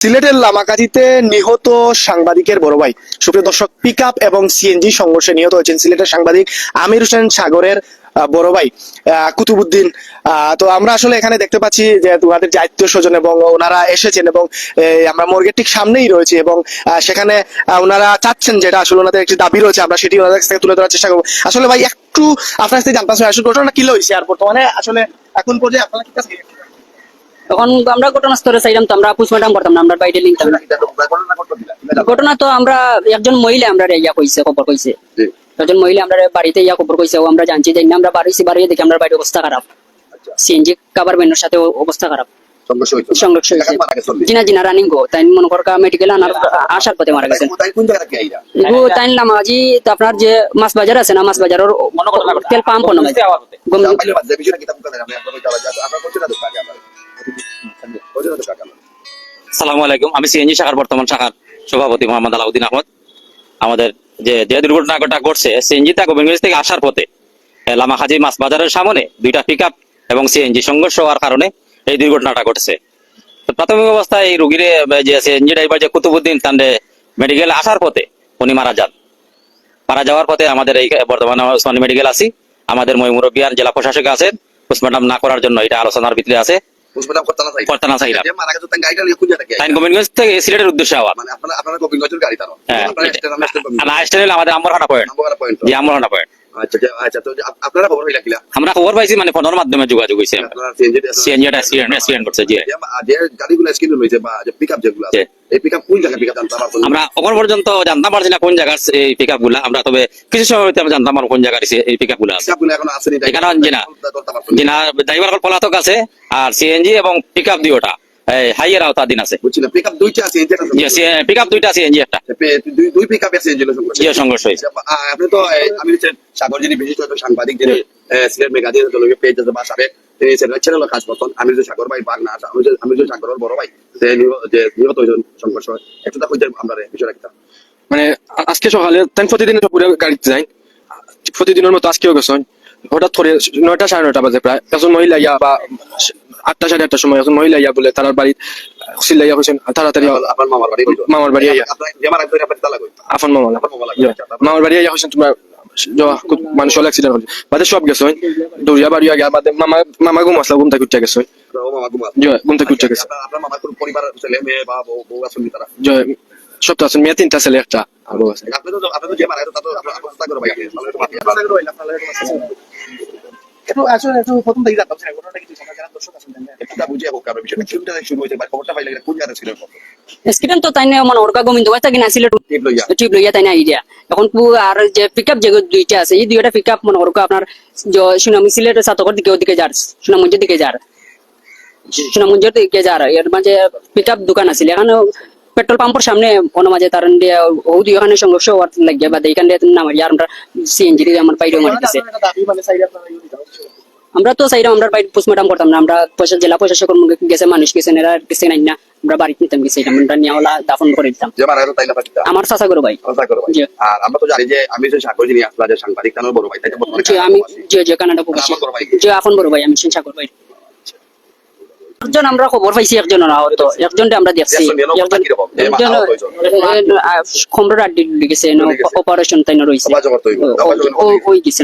সিলেটের লামাকাজিতে নিহত সাংবাদিকের বড় ভাই। সুপ্রিয় দর্শক পিক এবং সিএনজি সংঘর্ষে নিহত হয়েছেন সিলেটের সাংবাদিক আমির হোসেন সাগরের বড় ভাই কুতুবুদ্দিন তো আমরা আসলে এখানে দেখতে পাচ্ছি যে তোমাদের যে আত্মীয় স্বজন এবং ওনারা এসেছেন এবং আমরা মর্গের ঠিক সামনেই রয়েছে এবং সেখানে ওনারা চাচ্ছেন যেটা আসলে ওনাদের একটি দাবি রয়েছে, আমরা সেটি ওনাদের কাছ থেকে তুলে ধরার চেষ্টা করব। আসলে ভাই, একটু আপনার কাছ জানতে আসলে ঘটনা কি হয়েছে আর বর্তমানে? আসলে এখন পর্যায়ে আপনারা কি কাছে তখন আমরা ঘটনাস্থলে চাইলাম তো আমরা পোস্টমর্টম করতাম না আমরা বাইরে লিখতাম না ঘটনা তো আমরা একজন মহিলা আমরা ইয়া কইছে খবর কইছে। একজন মহিলা আমরা বাড়িতে ইয়া খবর কইছে ও আমরা জানছি যে আমরা বাড়িছি বাড়িয়ে দেখি আমরা বাড়ির অবস্থা খারাপ। সিএনজি কাবার বেনের সাথে অবস্থা খারাপ। সংরক্ষ হয়েছে। জিনা জিনা রানিং গো তাই মনে কর মেডিকেল আনার আসার পথে মারা গেছেন এগু তাই নামাজি আপনার যে মাছ বাজার আছে না মাছ বাজারের তেল পাম্প নয় সালামু আলাইকুম। আমি সিএনজি শাখার বর্তমান শাখার সভাপতি মোহাম্মদ আলাউদ্দিন আহমদ। আমাদের যে যে দুর্ঘটনাটা ঘটছে সিএনজি তা গোবিন্দগঞ্জ থেকে আসার পথে এ, লামাখাজি মাছ বাজারের সামনে দুইটা পিক এবং সিএনজি সংঘর্ষ হওয়ার কারণে এই দুর্ঘটনাটা ঘটছে। প্রাথমিক অবস্থায় এই রুগীর যে সিএনজি ড্রাইভার যে কুতুবুদ্দিন তান্ডে মেডিকেল আসার পথে উনি মারা যান। মারা যাওয়ার পথে আমাদের এই বর্তমানে ওসমানী মেডিকেল আছি। আমাদের ময়মুরবিয়ান জেলা প্রশাসক আছেন। পোস্টমর্টম না করার জন্য এটা আলোচনার ভিতরে আছে। করতানা চাইলাম তাই গোবিন্দগঞ্জ থেকে সিলেটের উদ্দেশ্যে আবার। হ্যাঁ। না স্টেশন আমাদের আমরহানা পয়েন্ট জি আমরহানা পয়েন্ট আপনারা খবর হইলা কিলা? আমরা খবর পাইছি মানে ফোনের মাধ্যমে যোগাযোগ সিএনজি অ্যাক্সিডেন্ট অ্যাক্সিডেন্ট করছে জি। যে গাড়িগুলো স্কিন হয়েছে বা যে পিকআপ যেগুলো আছে এই পিকআপ কোন জায়গায় পিকআপ জানতে পারতো আমরা এখন পর্যন্ত জানতাম পারছি না কোন জায়গার এই গুলা আমরা তবে কিছু সময় হইতে আমরা জানতাম পারব কোন জায়গার এই পিকগুলা আছে। এখন ড্রাইভার পলাতক আছে আর সিএনজি এবং পিক আপ দুইটা হাইয়ের আছে। পিকআপ দুইটা আছে এটা পিক আপ দুইটা সিএনজি একটা। দুই দুই পিকআপ আছে সংঘর্ষ হয়েছে। আপনি তো আমি হচ্ছেন সাগর যিনি বিশিষ্ট সাংবাদিক যিনি সিলেট পেজ আছে বা সাবেক তিনি চ্যানেল কাজ করতেন। আমি যে সাগর ভাই বাগনা আমি যে আমি যে সাগরের বড় ভাই। যে নিহত হয়েছেন সংঘর্ষ একটু দেখো যে আমরা বিষয়টা কিতা মানে আজকে সকালে তাই প্রতিদিন পুরো গাড়িতে যাই প্রতিদিনের মতো আজকেও গেছেন হঠাৎ করে নয়টা সাড়ে নয়টা বাজে প্রায়। একজন মহিলা ইয়া বা আটটা সাড়ে আটটার সময় একজন মহিলা ইয়া বলে তার বাড়ি চিল্লাইয়া হয়েছেন তাড়াতাড়ি মামার বাড়ি আইয়া। আফন মামা। মামার বাড়ি আইয়া হয়েছেন তোমার মানে সল অ্যাক্সিডেন্ট হল বাদে সব গেছে দৌড়িয়া বাড়ি আগে বাদে মামা মামা ঘুম আসলা ঘুমটা কুটটা গেছে আপনার মামা ঘুমা জয় ঘুমটা কুটটা গেছে। আপনার- আপনার মামার কোন পরিবার ছেলে মেয়ে বা বউ বউ আছেন কি তারা? জয় সব তো আছেন। মেয়ে তিনটা ছেলে একটা আর আছে। একটু আসলে একটু প্রথম থেকে জানতাম স্যার ঘটনাটা কিছু সমাজ জানার দর্শক আছেন এটা বুঝিয়ে হোক কারণ বিষয়টা থেকে শুরু হয়েছে বা খবরটা পাইলে কোন জায়গা ছিল স্কিডেন্ট তো তাই না মানে ওরকা গোবিন্দ গাছ থাকি না সিলেট টিপ লইয়া তাই না আইডিয়া এখন পু- আর যে পিক আপ যে দুইটা আছে এই দুইটা পিক আপ মনে করো আপনার সুনামি সিলেটের সাতকর দিকে ওদিকে যার সুনামগঞ্জের দিকে যার। সুনামগঞ্জের দিকে যার এর মাঝে পিক আপ দোকান আছিল এখানে পেট্রোল পাম্পের সামনে কোনো মাঝে তার দিয়ে ও দুই ওখানে সংঘর্ষ হওয়ার লাগিয়া বা এইখান দিয়ে নামারি। আর আমরা সিএনজি আমার বাইরেও মারি দিছে আমরা তো চাইলাম আমরা বাড়ি পোস্টমর্টম করতাম না। আমরা প্রশাসন জেলা প্রশাসক গেছে মানুষ গেছেন এরা গেছে নাই না। আমরা বাড়িতে নিতাম গেছে আমরা নিয়ে ওলা দাফন করে দিতাম। যে মারা গেল তাইলে পাঠিয়ে আমার চাচা করো ভাই। আর আমরা তো জানি যে আমি যে সাগর যিনি আসলা যে সাংবাদিক বড় ভাই তাই আমি যে যে কানাডা বড়। যে এখন বড় ভাই আমি সাগর ভাই। একজন আমরা খবর পাইছি একজন আহত। একজনটা আমরা দেখছি। আড্ডি গেছে। অপারেশন তাই রয়েছে। ওই গেছে?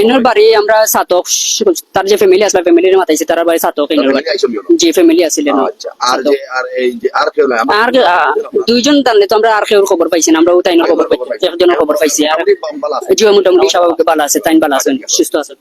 এনার বাড়ি আমরা সাতক তার যে ফ্যামিলি আসলে ফ্যামিলির মাথাইছে তার বাড়ি সাতক এনার বাড়ি। যে ফ্যামিলি আর দুইজন জানলে তো আমরা আর কেউ খবর পাইছি না আমরা তাইনের খবর পাইছি। একজনের খবর পাইছি। আর। জিও মোটামুটি স্বাভাবিক ভালো আছে তাইন ভালো আছেন সুস্থ আছেন